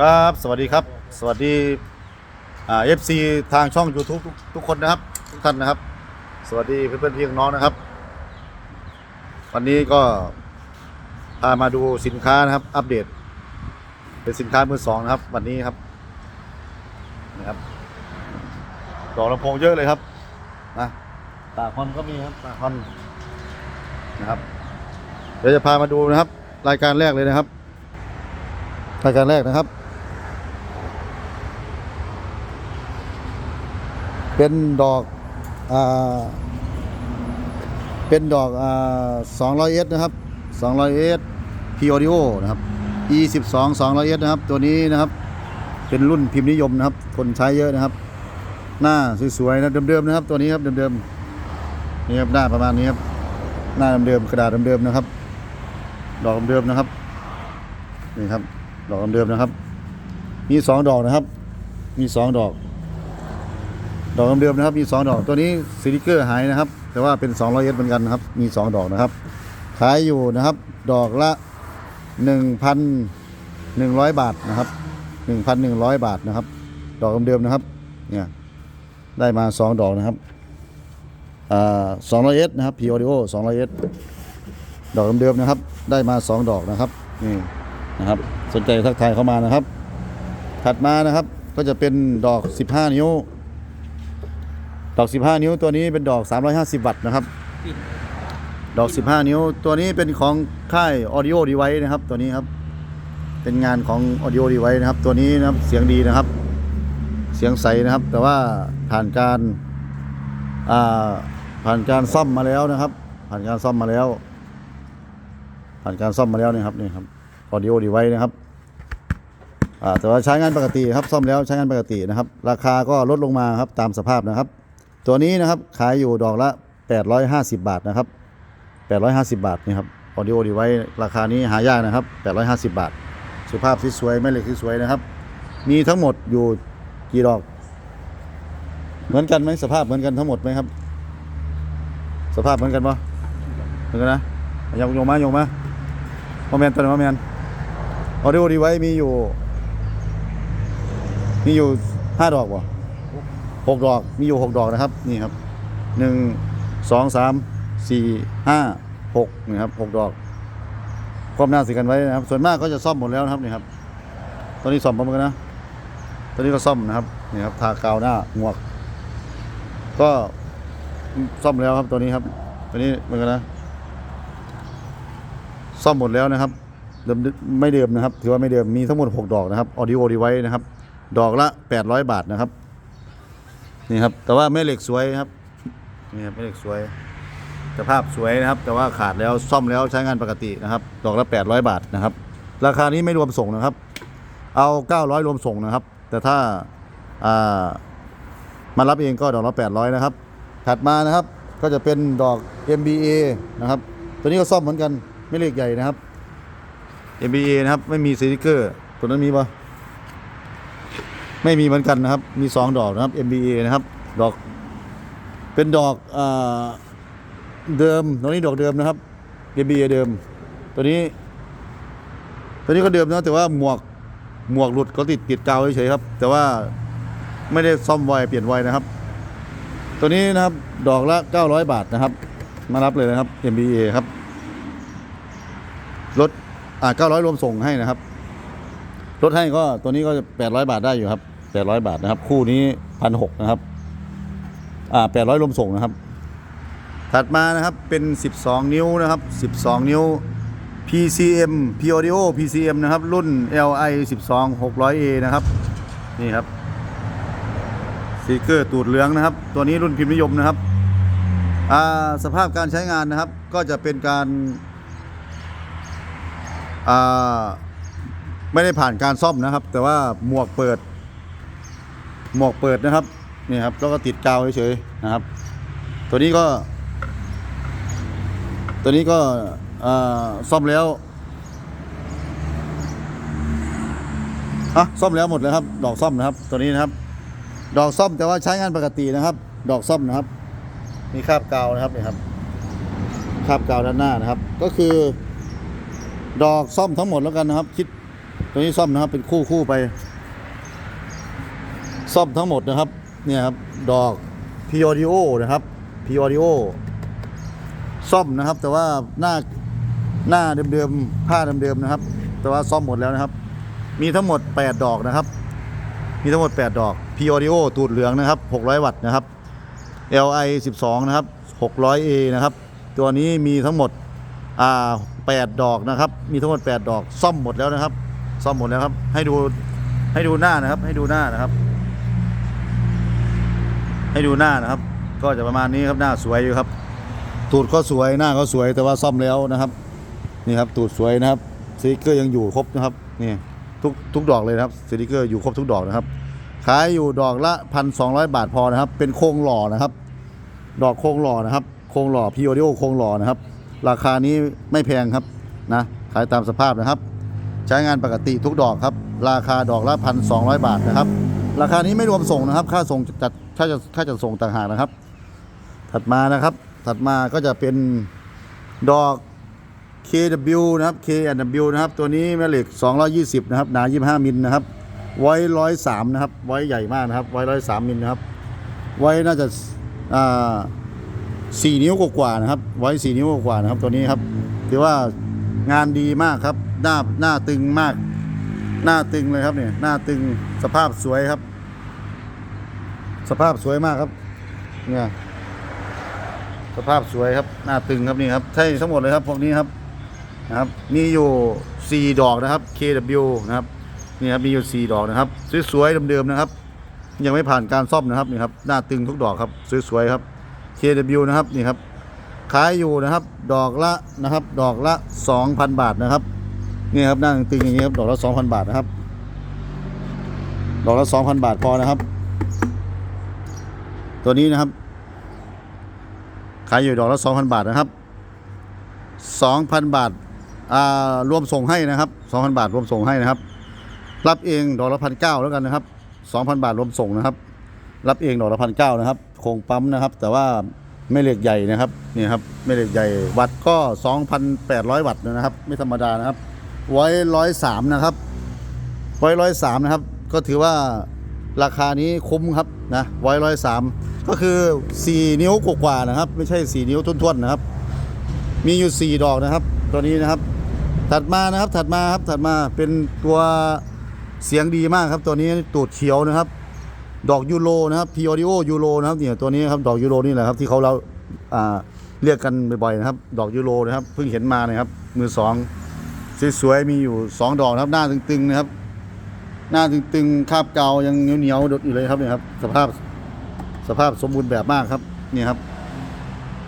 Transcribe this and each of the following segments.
ครับ สวัสดีครับ สวัสดีอ่าเอฟซีทางช่อง YouTube ทุกทุกคนนะครับ ทุกท่านนะครับ สวัสดีเพื่อนๆพี่น้องนะครับ วันนี้ก็พามาดูสินค้านะครับ อัปเดต เป็นสินค้ามือสองนะครับ วันนี้ครับนะครับดอกลำโพงเยอะเลยครับนะตาคอนก็มีครับตาคอนนะครับ เดี๋ยวจะพามาดูนะครับ รายการแรกเลยนะครับ รายการแรกนะครับ เป็นดอกอ่าเป็นดอกอ่า200 s นะครับ200 s P Audio นะครับ E 12 200 s นะครับ ตัวนี้นะครับ เป็นรุ่นพิมพ์นิยมนะครับ คนใช้เยอะนะครับ หน้าสวยๆนะเดิมๆนะครับ ตัวนี้ครับเดิมๆนี่ครับหน้าประมาณนี้ครับหน้าเดิมๆกระดาษเดิมๆนะครับ ดอกเดิมนะครับนี่ครับ ดอกเดิมนะครับ มีสองดอกนะครับ มีสองดอก ดอกเดิมนะครับ มีสองดอก ตัวนี้สติกเกอร์หายนะครับ แต่ว่าเป็น2 0 0เอสเหมือนกันนะครับ มีสองดอกนะครับ ขายอยู่นะครับ ดอกละ1,100บาทนะครับ1,100บาทนะครับ ดอกเดิมนะครับ เนี่ย ได้มาสองดอกนะครับอ่า200เอสนะครับ P Audio 200เอส ดอกเดิมๆนะครับ ได้มาสองดอกนะครับนี่นะครับ สนใจทักทายเข้ามานะครับ ถัดมานะครับก็จะเป็นดอก 15 นิ้ว ดอก 15 นิ้วตัวนี้เป็นดอก 350 วัตต์นะครับ ดอก 15 นิ้วตัวนี้เป็นของค่าย Audio Device นะครับ ตัวนี้ครับ เป็นงานของ Audio Device นะครับ ตัวนี้นะครับเสียงดีนะครับ เสียงใสนะครับ แต่ว่าผ่านการผ่านการซ่อมมาแล้วนะครับ ผ่านการซ่อมมาแล้ว ผ่านการซ่อมมาแล้วนี่ครับนี่ครับ Audio Device นะครับอ่าแต่ว่าใช้งานปกติครับซ่อมแล้วใช้งานปกตินะครับ ราคาก็ลดลงมาครับตามสภาพนะครับ ตัวนี้นะครับขายอยู่ดอกละ 850 บาทนะครับ 850 บาทนี่ครับ Audio Device ราคานี้หายากนะครับ 850 บาท สุภาพที่สวยแม่เหล็กที่สวยนะครับ มีทั้งหมดอยู่กี่ดอก เหมือนกันไหมสภาพเหมือนกันทั้งหมดไหมครับ สภาพเหมือนกันปะเหมือนกันนะยงยงมาโยงมา มเมนต์ตัวไหนโมเมนต์ออดิโอดีไว้มีอยู่ มีอยู่ห้าดอกบ่หกดอก มีอยู่หกดอกนะครับ นี่ครับหนึ่งสองสามสี่ห้าหกนี่ครับหกดอกความหน้าสิกันไว้นะครับ ส่วนมากก็จะซ่อมหมดแล้วนะครับนี่ครับตัวนี้ซ่อมประมากันนะตัวนี้ก็ซ่อมนะครับนี่ครับทากาวหน้าหมวก ก็ซ่อมแล้วครับตัวนี้ครับตัวนี้เหมือนกันนะ ซ่อมหมดแล้วนะครับเดิมไม่เดิมนะครับถือว่าไม่เดิมมีทั้งหมด 6 ดอกนะครับออดิโอดีไว้นะครับ ดอกละ 800 บาทนะครับนี่ครับแต่ว่าแม่เหล็กสวยครับนี่ครับแม่เหล็กสวยสภาพสวยนะครับ แต่ว่าขาดแล้วซ่อมแล้วใช้งานปกตินะครับ ดอกละ 800 บาทนะครับ ราคานี้ไม่รวมส่งนะครับ เอา 900 รวมส่งนะครับ แต่ถ้าอ่ามารับเองก็ดอกละ 800 นะครับ ถัดมานะครับก็จะเป็นดอก MBA นะครับ ตัวนี้ก็ซ่อมเหมือนกัน ไม่เล็กใหญ่นะครับ MBA นะครับ ไม่มีสติกเกอร์ตัวนั้นมีปะไม่มีเหมือนกันนะครับ มี2ดอกนะครับ MBA นะครับ ดอกเป็นดอกอเดิมตัวนี้ดอกเดิมนะครับ MBA เดิม ตัวนี้ ตัวนี้ก็เดิมนะแต่ว่าหมวกหมวกหลุดก็ติดติดกาวเฉยๆครับ แต่ว่าไม่ได้ซ่อมไวเปลี่ยนไวนะครับ ตัวนี้นะครับดอกละ 900 บาทนะครับ มารับเลยนะครับ MBA ครับ ลดอ่า900รวมส่งให้นะครับลดให้ก็ตัวนี้ก็800บาทได้อยู่ครับ800บาทนะครับ คู่นี้1,600นะครับ อ่า800รวมส่งนะครับ ถัดมานะครับเป็น12นิ้วนะครับ12นิ้ว PCM P Audio PCM นะครับ รุ่น LI 12 600A นะครับ นี่ครับสติกเกอร์ตูดเหลืองนะครับ ตัวนี้รุ่นพิมพ์นิยมนะครับอ่าสภาพการใช้งานนะครับ ก็จะเป็นการ ไม่ได้ผ่านการซ่อมนะครับ แต่ว่าหมวกเปิด หมวกเปิดนะครับนี่ครับแล้วก็ติดกาวเฉยๆนะครับ ตัวนี้ก็ ตัวนี้ก็ซ่อมแล้วอะซ่อมแล้วหมดเลยครับ ดอกซ่อมนะครับ ตัวนี้นะครับ ดอกซ่อมแต่ว่าใช้งานปกตินะครับ ดอกซ่อมนะครับ มีคราบกาวนะครับนี่ครับคราบกาวด้านหน้านะครับ ก็คือ ดอกซ่อมทั้งหมดแล้วกันนะครับ คิดตัวนี้ซ่อมนะครับ เป็นคู่คู่ไป ซ่อมทั้งหมดนะครับ เนี่ยครับ ดอกพีออดิโอนะครับพีออดิโอซ่อมนะครับ แต่ว่าหน้าหน้าเดิมๆผ้าเดิมๆนะครับ แต่ว่าซ่อมหมดแล้วนะครับ มีทั้งหมด 8 ดอกนะครับ มีทั้งหมด 8 ดอกพีออดิโอตูดเหลืองนะครับ 600 วัตต์นะครับ LI 12 นะครับ 600A นะครับ ตัวนี้มีทั้งหมด อ่า8ดอกนะครับ มีทั้งหมด8ดอกซ่อมหมดแล้วนะครับ ซ่อมหมดแล้วครับ ให้ดูให้ดูหน้านะครับ ให้ดูหน้านะครับ ให้ดูหน้านะครับ ก็จะประมาณนี้ครับหน้าสวยอยู่ครับ ตูดก็สวยหน้าก็สวยแต่ว่าซ่อมแล้วนะครับ นี่ครับตูดสวยนะครับสติกเกอร์ยังอยู่ครบนะครับนี่ทุกทุกดอกเลยนะครับสติกเกอร์อยู่ครบทุกดอกนะครับขายอยู่ดอกละพันสองบาทพอนะครับ เป็นโครงหล่อนะครับ ดอกโครงหล่อนะครับ โครงหล่อพีโอดิโอโครงหล่อนะครับ ราคานี้ไม่แพงครับนะขายตามสภาพนะครับ ใช้งานปกติทุกดอกครับ ราคาดอกละพันสองบาทนะครับ ราคานี้ไม่รวมส่งนะครับ ค่าส่งจัดค่าจะค่าจัดส่งต่างหากนะครับ ถัดมานะครับ ถัดมาก็จะเป็นดอก KW นะครับ K&W นะครับ ตัวนี้แม่เหล็ก 220 นะครับ หนา 25 มิลนะครับ ไว้103นะครับ ไว้ใหญ่มากนะครับ ไว้103มิลนะครับ ไว้น่าจะอ่า 4 นิ้วกว่าๆนะครับ ไว้ 4 นิ้วกว่าๆนะครับ ตัวนี้ครับถือว่างานดีมากครับ หน้าหน้าตึงมาก หน้าตึงเลยครับเนี่ย หน้าตึงสภาพสวยครับ สภาพสวยมากครับ เนี่ยสภาพสวยครับ หน้าตึงครับนี่ครับใช่ทั้งหมดเลยครับพวกนี้ครับนะครับ มีอยู่ 4 ดอกนะครับ KW นะครับนี่ครับมีอยู่ 4 ดอกนะครับสวยๆเดิมๆนะครับ ยังไม่ผ่านการซ่อมนะครับนี่ครับหน้าตึงทุกดอกครับสวยๆครับ KW นะครับนี่ครับขายอยู่นะครับดอกละนะครับ ดอกละ 2,000 บาทนะครับนี่ครับหน้าตึงอย่างนี้ครับดอกละ 2,000 บาทนะครับ ดอกละ 2,000 บาทพอนะครับ ตัวนี้นะครับ ขายอยู่ดอกละ 2,000 บาทนะครับ 2,000 บาทอ่ารวมส่งให้นะครับ 2,000 บาทรวมส่งให้นะครับ รับเองดอกละพันเก้าแล้วกันนะครับ 2,000 บาทรวมส่งนะครับ รับเองดอกละพันเก้านะครับ โครงปั๊มนะครับ แต่ว่าไม่เหล็กใหญ่นะครับนี่ครับไม่เหล็กใหญ่วัตต์ก็ 2,800 วัตต์นะครับ ไม่ธรรมดานะครับ ไว้ร้อยสามนะครับ ไว้ร้อยสามนะครับ ก็ถือว่าราคานี้คุ้มครับนะไว้ร้อยสามก็คือ 4 นิ้วกว่าๆนะครับ ไม่ใช่ 4 นิ้วทุ่นๆนะครับ มีอยู่ 4 ดอกนะครับตัวนี้นะครับ ถัดมานะครับถัดมาครับถัดมาเป็นตัวเสียงดีมากครับ ตัวนี้ตูดเขียวนะครับ ดอกยูโรนะครับพีออดิโอยูโรนะครับเนี่ยตัวนี้ครับดอกยูโรนี่แหละครับที่เขาเราอ่าเรียกกันบ่อยๆนะครับ ดอกยูโรนะครับเพิ่งเห็นมานะครับ มือสองสวยๆมีอยู่ 2 ดอกนะครับ หน้าตึงๆนะครับ หน้าตึงๆคาบเกายังเหนียวๆดดอยู่เลยครับเนี่ยครับ สภาพสภาพสมบูรณ์แบบมากครับนี่ครับ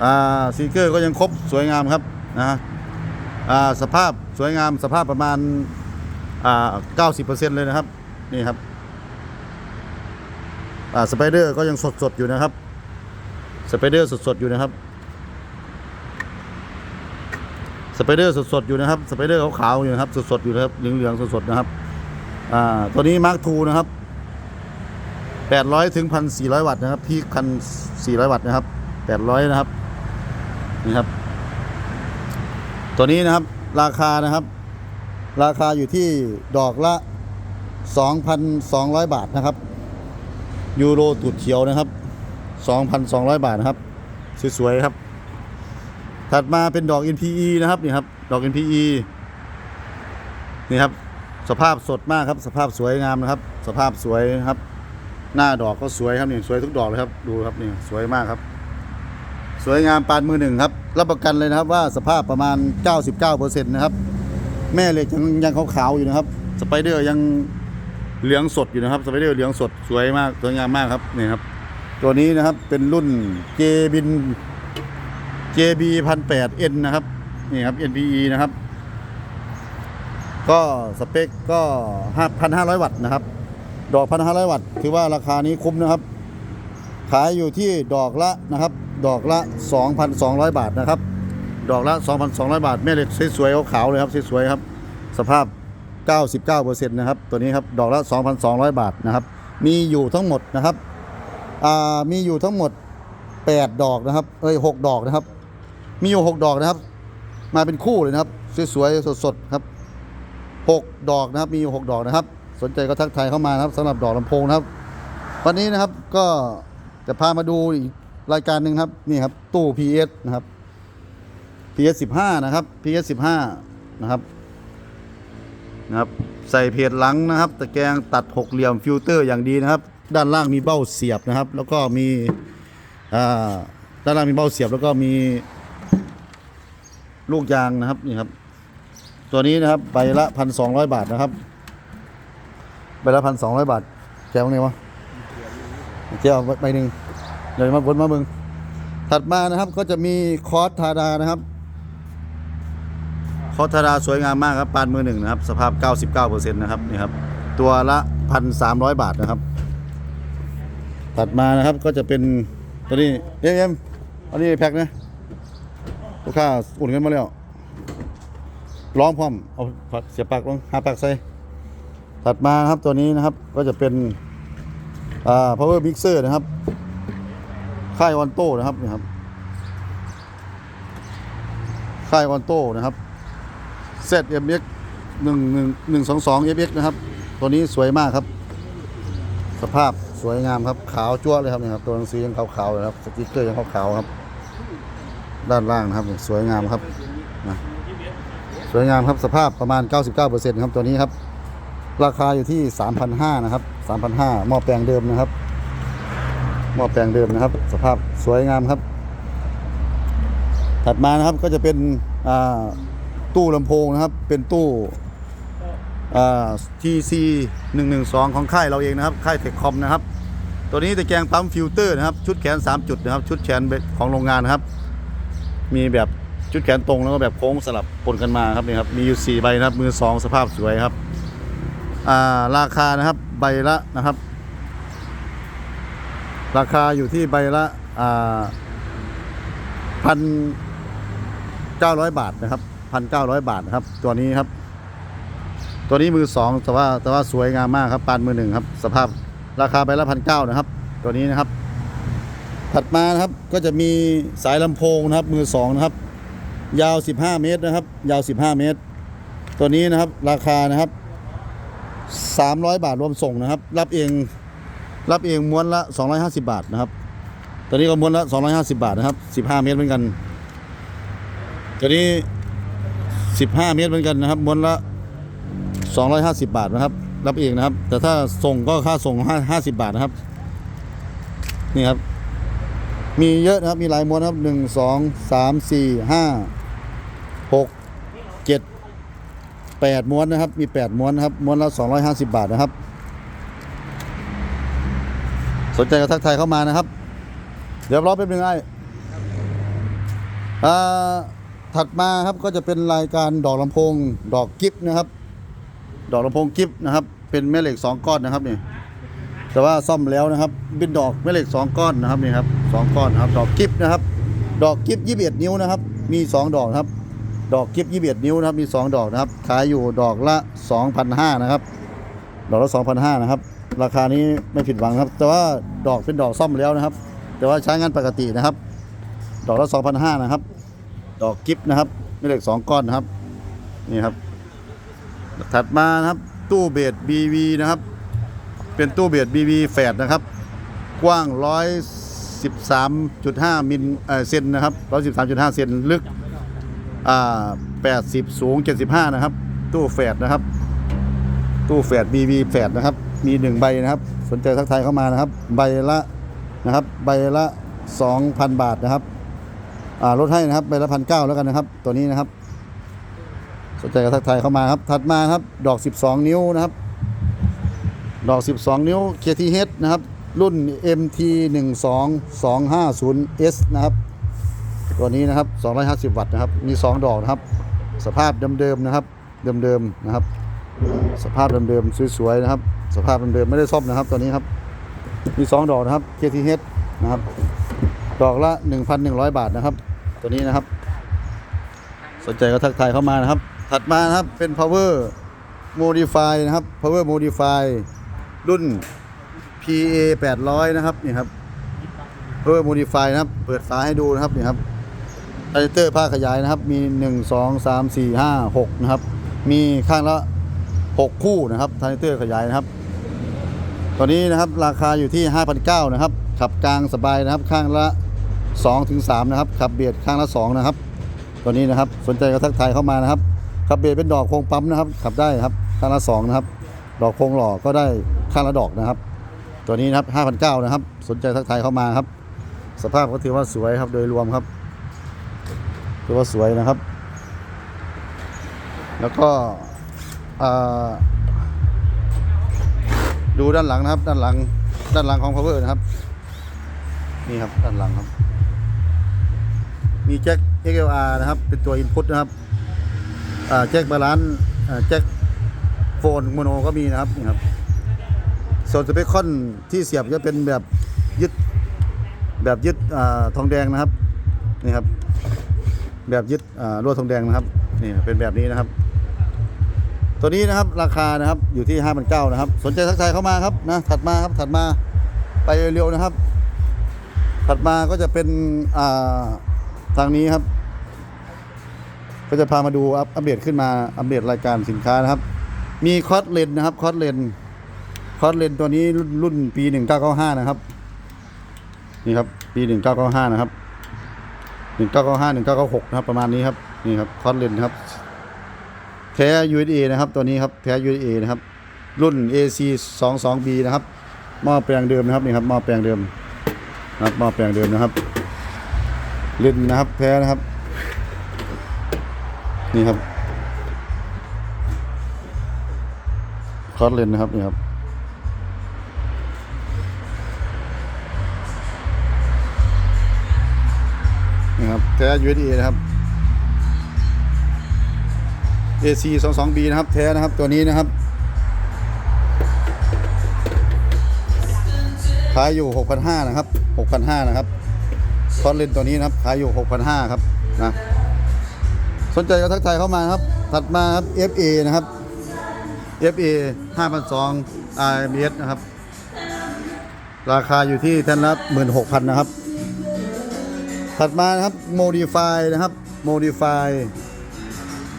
อ่าสติกเกอร์ก็ยังครบสวยงามครับนะฮะอ่าสภาพสวยงามสภาพประมาณอ่าเก้าสิบเปอร์เซ็นต์เลยนะครับนี่ครับ สไปเดอร์ก็ยังสดสดๆอยู่นะครับ สไปเดอร์สดสดๆอยู่นะครับ สไปเดอร์สดสดๆอยู่นะครับ สไปเดอร์ขาวๆอยู่นะครับ สดสดๆอยู่นะครับ เหลืองๆสดสดๆนะครับ อ่า ตัวนี้มาร์คทูนะครับแปดร้อยถึงพันสี่ร้อยวัตต์นะครับ พีคันสี่ร้อยวัตต์นะครับแปดร้อยนะครับ นี่ครับ ตัวนี้นะครับ ราคานะครับ ราคาอยู่ที่ดอกละ 2,200 บาทนะครับ ยูโรตูดเขียวนะครับ 2,200 บาทนะครับ สวยๆครับ ถัดมาเป็นดอก NPE นะครับนี่ครับ ดอก NPE นี่ครับ สภาพสดมากครับ สภาพสวยงามนะครับ สภาพสวยนะครับ หน้าดอกก็สวยครับนี่สวยทุกดอกเลยครับ ดูครับนี่สวยมากครับ สวยงามปานมือหนึ่งครับ รับประกันเลยนะครับว่าสภาพประมาณ 99%นะครับ แม่เหล็กยังยังขาวๆอยู่นะครับ สไปเดอร์ยัง เหลืองสดอยู่นะครับสไปเดอร์เหลืองสดสวยมากสวยงามมากครับนี่ครับ ตัวนี้นะครับเป็นรุ่น J บิน JB 1008 N นะครับนี่ครับ NPE นะครับ ก็สเปคก็5,500วัตต์นะครับ ดอก1,500วัตต์ถือว่าราคานี้คุ้มนะครับ ขายอยู่ที่ดอกละนะครับ ดอกละ2,200บาทนะครับ ดอกละ2,200บาทแม่เหล็กสวยๆขาวๆเลยครับสวยๆครับ สภาพ 99%นะครับตัวนี้ครับดอกละ 2,200 บาทนะครับมีอยู่ทั้งหมดนะครับมีอยู่ทั้งหมด 8 ดอกนะครับเอ้ย6ดอกนะครับ มีอยู่ 6 ดอกนะครับ มาเป็นคู่เลยนะครับสวยๆสดๆครับหกดอกนะครับมีอยู่หกดอกนะครับ สนใจก็ทักทายเข้ามานะครับสำหรับดอกลำโพงนะครับ วันนี้นะครับก็จะพามาดูอีกรายการหนึ่งครับนี่ครับตู้ PS นะครับ PS 15 นะครับ PS 15 นะครับ นะครับใส่เพจหลังนะครับ ตะแกรงตัดหกเหลี่ยมฟิลเตอร์อย่างดีนะครับ ด้านล่างมีเบ้าเสียบนะครับ แล้วก็มีด้านล่างมีเบ้าเสียบแล้วก็มีลูกยางนะครับนี่ครับ ตัวนี้นะครับใบละพันสองร้อยบาทนะครับใบละพันสองร้อยบาทแกวไงวะแกวใบหนึ่งเดี๋ยวมาบนมามึงถัดมานะครับก็จะมีคอร์สทาดานะครับ คอทาดาสวยงามมากครับปานมือหนึ่งนะครับ สภาพ 99%นะครับนี่ครับ ตัวละพันสามร้อยบาทนะครับ ถัดมานะครับก็จะเป็นตัวนี้เอ็มเอ็มอันนี้แพ็คนะลูกค้าอุ่นกันมาแล้วร้องพร้อมเอาเสียบปากลงหาปากใส่ถัดมาครับตัวนี้นะครับก็จะเป็นอ่า power mixer นะครับค่ายออนโต้นะครับนี่ครับค่ายออนโต้นะครับ ZMX 1 1 1 2 2 FX นะครับ ตัวนี้สวยมากครับ สภาพสวยงามครับ ขาวจั่วเลยครับนี่ครับ ตัวหนังสือยังขาวๆเลยครับ สติ๊กเกอร์ยังขาวๆครับ ด้านล่างนะครับ สวยงามครับนะสวยงามครับ สภาพประมาณ 99%ครับ ตัวนี้ครับ ราคาอยู่ที่ 3,500นะครับ3,500หม้อแปลงเดิมนะครับหม้อแปลงเดิมนะครับ สภาพสวยงามครับ ถัดมานะครับก็จะเป็นอ่า ตู้ลำโพงนะครับ เป็นตู้อ่า TC 112ของค่ายเราเองนะครับ ค่ายเทคคอมนะครับ ตัวนี้ตะแกรงปั๊มฟิลเตอร์นะครับ ชุดแขน 3 จุดนะครับ ชุดแขนของโรงงานนะครับ มีแบบชุดแขนตรงแล้วก็แบบโค้งสลับปนกันมาครับนี่ครับ มีอยู่4ใบนะครับ มือ2สภาพสวยครับอ่าราคานะครับใบละนะครับ ราคาอยู่ที่ใบละอ่าพันเก้าร้อยบาทนะครับ พันเก้าร้อยบาทนะครับ ตัวนี้ครับ ตัวนี้มือสองแต่ว่าแต่ว่าสวยงามมากครับปานมือหนึ่งครับ สภาพราคาใบละพันเก้านะครับ ตัวนี้นะครับ ถัดมานะครับก็จะมีสายลำโพงนะครับ มือสองนะครับ ยาว 15 เมตรนะครับ ยาว 15 เมตร ตัวนี้นะครับ ราคานะครับ 300 บาทรวมส่งนะครับ รับเองรับเองม้วนละ 250 บาทนะครับ ตัวนี้ก็ม้วนละ 250 บาทนะครับ 15 เมตรเหมือนกัน ตัวนี้ 15 เมตรเหมือนกันนะครับม้วนละ 250 บาทนะครับ รับเองนะครับ แต่ถ้าส่งก็ค่าส่ง 50 บาทนะครับ นี่ครับ มีเยอะนะครับ มีหลายม้วนครับหนึ่งสองสามสี่ห้าหกเจ็ดแปดม้วนนะครับ มีแปดม้วนนะครับ ม้วนละสองร้อยห้าสิบบาทนะครับ สนใจก็ทักทายเข้ามานะครับ เดี๋ยวรอแป๊บนึงไอ้อ่า ถัดมาครับก็จะเป็นรายการดอกลำโพง ดอกกิฟนะครับ ดอกลำโพงกิฟนะครับ เป็นแม่เหล็กสองก้อนนะครับนี่แต่ว่าซ่อมแล้วนะครับ เป็นดอกแม่เหล็กสองก้อนนะครับนี่ครับสองก้อนนะครับ ดอกกิฟนะครับ ดอกกิฟยี่สิบเอ็ดนิ้วนะครับ มีสองดอกครับ ดอกกิฟยี่สิบเอ็ดนิ้วนะครับ มีสองดอกนะครับ ขายอยู่ดอกละสองพันห้านะครับ ดอกละสองพันห้านะครับ ราคานี้ไม่ผิดหวังครับ แต่ว่าดอกเป็นดอกซ่อมแล้วนะครับ แต่ว่าใช้งานปกตินะครับ ดอกละสองพันห้านะครับ ดอกกิฟนะครับแม่เหล็กสองก้อนนะครับนี่ครับ ถัดมานะครับตู้เบส BV นะครับ เป็นตู้เบียด BB แฝดนะครับ กว้าง113.5มิลเอ่อเซนนะครับ113.5เซนลึกอ่า80สูง75นะครับ ตู้แฝดนะครับ ตู้แฝด BB แฝดนะครับ มีหนึ่งใบนะครับ สนใจทักทายเข้ามานะครับ ใบละนะครับ ใบละ2,000บาทนะครับ ลดให้นะครับใบละพันเก้าแล้วกันนะครับ ตัวนี้นะครับ สนใจก็ทักทายเข้ามาครับ ถัดมาครับ ดอก 12 นิ้วนะครับ ดอก 12 นิ้ว KTH นะครับ รุ่น MT 1 2 2 5 0 S นะครับ ตัวนี้นะครับ 250 วัตต์นะครับ มี 2 ดอกนะครับ สภาพเดิมๆนะครับ เดิมๆนะครับ สภาพเดิมๆสวยๆนะครับ สภาพเดิมๆไม่ได้ซ่อมนะครับตัวนี้ครับ มี 2 ดอกนะครับ KTH นะครับ ดอกละ 1,100 บาทนะครับ ตัวนี้นะครับ สนใจก็ทักทายเข้ามานะครับ ถัดมานะครับเป็น power modify นะครับ power modify รุ่น PA 800 นะครับนี่ครับ power modify นะครับ เปิดฝาให้ดูนะครับนี่ครับอะแดปเตอร์ผ้าขยายนะครับ มี 1 2 3 4 5 6 นะครับ มีข้างละ 6 คู่นะครับทานิเตอร์ขยายนะครับตัวนี้นะครับราคาอยู่ที่ 5,900 นะครับ ขับกลางสบายนะครับข้างละ 2ถึง3นะครับขับเบียดข้างละ2นะครับตัวนี้นะครับสนใจก็ทักทายเข้ามานะครับขับเบียดเป็นดอกโครงปั๊มนะครับขับได้ครับข้างละ2นะครับดอกโครงหล่อก็ได้ข้างละดอกนะครับ ตัวนี้นะครับ5,900นะครับสนใจทักทายเข้ามาครับ สภาพก็ถือว่าสวยครับโดยรวมครับถือว่าสวยนะครับ แล้วก็ดูด้านหลังนะครับ ด้านหลังด้านหลังของ power นะครับ นี่ครับด้านหลังครับ มีแจ็ค XLR นะครับ เป็นตัว input นะครับแจ็คบาลานซ์แจ็คโฟนโมโนก็มีนะครับนี่ครับส่วนสเปคคอนที่เสียบจะเป็นแบบยึดแบบยึดอทองแดงนะครับนี่ครับ แบบยึดอ่าลวดทองแดงนะครับนี่เป็นแบบนี้นะครับ ตัวนี้นะครับราคานะครับอยู่ที่5 9 0 0นะครับ สนใจทักทายเข้ามาครับนะถัดมาครับถัดมาไปเร็วๆนะครับ ถัดมาก็จะเป็นอ่า ทางนี้ครับ ก็จะพามาดูอัปอัปเดตขึ้นมาอัปเดตรายการสินค้านะครับ มีคอสเลนนะครับคอสเลนคอสเลนตัวนี้รุ่นรุ่นปี1995นะครับ นี่ครับ ปี1995นะครับ1995 1996นะครับประมาณนี้ครับนี่ครับคอสเลนครับแท้ USA นะครับ ตัวนี้ครับแท้ USA นะครับ รุ่น AC 2 2 B นะครับหม้อแปลงเดิมนะครับนี่ครับหม้อแปลงเดิมนะครับหม้อแปลงเดิมนะครับ เล่นนะครับแท้นะครับ นี่ครับคอร์สเลนนะครับนี่ครับนี่ครับแท้ USA นะครับ AC 2 2 B นะครับ แท้นะครับตัวนี้นะครับขายอยู่ 6,500 นะครับ 6,500 นะครับ คอนเลนตัวนี้นะครับขายอยู่ 6,500 ครับนะสนใจก็ทักทายเข้ามาครับ ถัดมาครับ FA นะครับ FA 5,200 RMS นะครับ ราคาอยู่ที่แท่านละ16,000 นะครับ ถัดมานะครับ Modify นะครับ Modify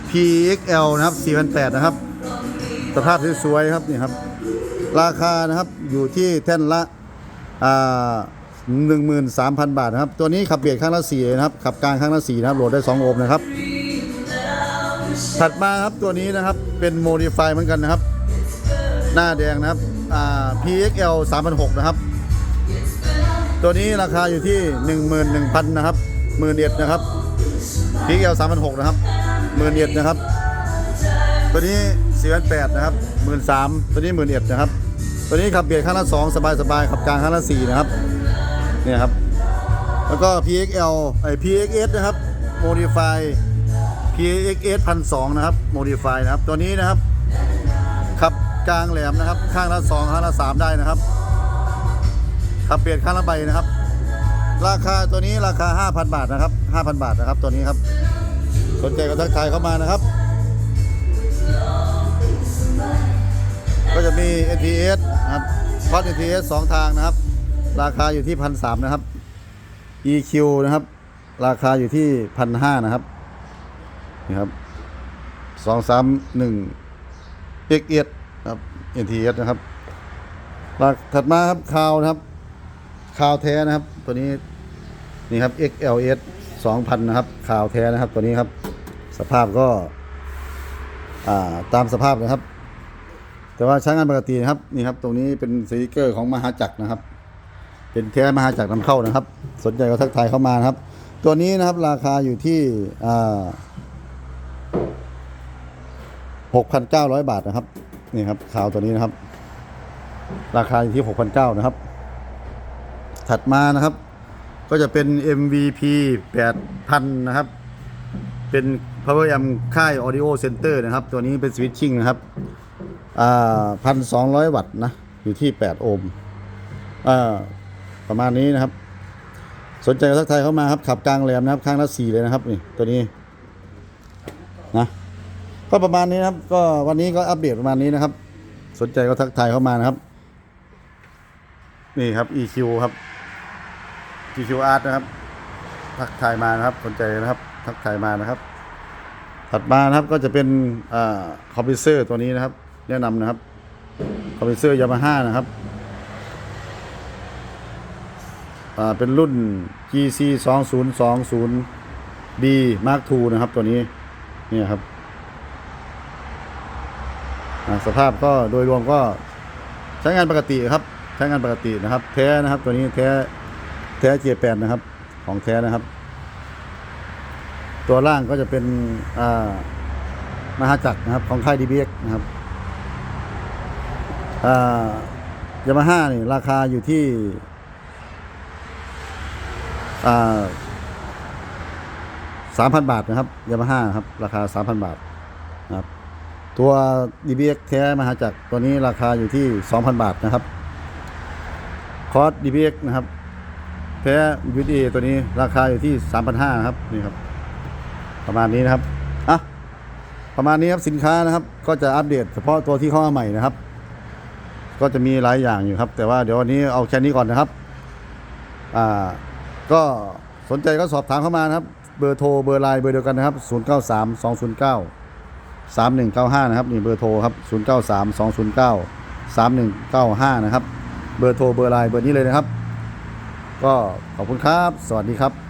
PXL นะครับ4,800 นะครับ สภาพสวยๆครับนี่ครับ ราคานะครับอยู่ที่แท่นละอ่า 13,000 บาทนะครับ ตัวนี้ขับเบียดข้างละ4นะครับ ขับกลางข้างละ4นะครับ โหลดได้ 2 โอห์มนะครับ ถัดมาครับตัวนี้นะครับเป็นโมดิฟายเหมือนกันนะครับ หน้าแดงนะครับอ่า PXL 3,600นะครับ ตัวนี้ราคาอยู่ที่ 11,000นะครับ11,000นะครับ PXL 3,600นะครับ11,000นะครับ ตัวนี้4,800นะครับ13,000ตัวนี้11,000นะครับ ตัวนี้ขับเบียดข้างละ2สบายๆขับกลางข้างละ4นะครับ เนี่ยครับ แล้วก็ PXL ไอ้ PXS นะครับ Modify PXS 1,200นะครับ Modify นะครับ ตัวนี้นะครับขับกลางแหลมนะครับ ข้างละ2ข้างละ3ได้นะครับขับเปลี่ยนข้างละใบนะครับ ราคาตัวนี้ราคา 5,000 บาทนะครับ 5,000 บาทนะครับ ตัวนี้ครับ สนใจก็ทักทายเข้ามานะครับ ก็จะมี NTS นะครับคอส NTS สองทางนะครับ ราคาอยู่ที่พันสามนะครับ EQ นะครับ ราคาอยู่ที่พันห้านะครับนี่ครับสองสามหนึ่ง XS ครับ NTS นะครับราถัดมาครับคาวนะครับคาวแท้นะครับ ตัวนี้นี่ครับ XLS 2,000 นะครับคาวแท้นะครับ ตัวนี้ครับ สภาพก็อ่าตามสภาพนะครับ แต่ว่าใช้งานปกตินะครับนี่ครับ ตรงนี้เป็นสติกเกอร์ของมหาจักรนะครับ เป็นแท้มหาจักรนำเข้านะครับ สนใจก็ทักทายเข้ามานะครับ ตัวนี้นะครับราคาอยู่ที่อ่า6,900บาทนะครับนี่ครับข่าวตัวนี้นะครับ ราคาอยู่ที่6,900นเก้านะครับ ถัดมานะครับ ก็จะเป็น MVP 8,000 นะครับ เป็น Power Amp ค่าย Audio Center นะครับ ตัวนี้เป็น Switching นะครับอ่าพันสองร้อยวัตต์นะ อยู่ที่แปดโอห์มอ่า ประมาณนี้นะครับ สนใจก็ทักทายเข้ามาครับขับกลางแหลมนะครับ ข้างละสี่เลยนะครับนี่ตัวนี้นะก็ประมาณนี้นะครับ ก็วันนี้ก็อัปเดตประมาณนี้นะครับ สนใจก็ทักทายเข้ามานะครับ นี่ครับ EQ ครับ EQ Art นะครับ ทักทายมานะครับสนใจนะครับ ทักทายมานะครับ ถัดมานะครับก็จะเป็นอ่าคอมพิวเซอร์ตัวนี้นะครับ แนะนำนะครับคอมพิวเซอร์ยามาฮ่านะครับอ่า เป็นรุ่น GC 2 0 2 0 B Mark II นะครับตัวนี้นี่ครับ สภาพก็โดยรวมก็ใช้งานปกติครับ ใช้งานปกตินะครับ แท้นะครับตัวนี้แท้แท้เจแปนนะครับ ของแท้นะครับ ตัวล่างก็จะเป็นอ่ามหาจักรนะครับ ของค่าย DBX นะครับยามาฮ่านี่ราคาอยู่ที่ สามพันบาทนะครับยามาฮ่าครับ ราคาสามพันบาทนะครับตัว DBX แท้มหาจักรตัวนี้ราคาอยู่ที่สองพันบาทนะครับ คอร์ส DBX นะครับแท้ UD ตัวนี้ราคาอยู่ที่สามพันห้าครับนี่ครับ ประมาณนี้นะครับอะประมาณนี้ครับสินค้านะครับ ก็จะอัปเดตเฉพาะตัวที่เข้ามาใหม่นะครับ ก็จะมีหลายอย่างอยู่ครับ แต่ว่าเดี๋ยววันนี้เอาแค่นี้ก่อนนะครับ อ่า ก็สนใจก็สอบถามเข้ามานะครับ เบอร์โทรเบอร์ไลน์เบอร์เดียวกันนะครับ 0 9 3 2 0 9 3 1 9 5 นะครับนี่เบอร์โทรครับ 0 9 3 2 0 9 3 1 9 5 นะครับ เบอร์โทรเบอร์ไลน์เบอร์นี้เลยนะครับ ก็ขอบคุณครับ สวัสดีครับ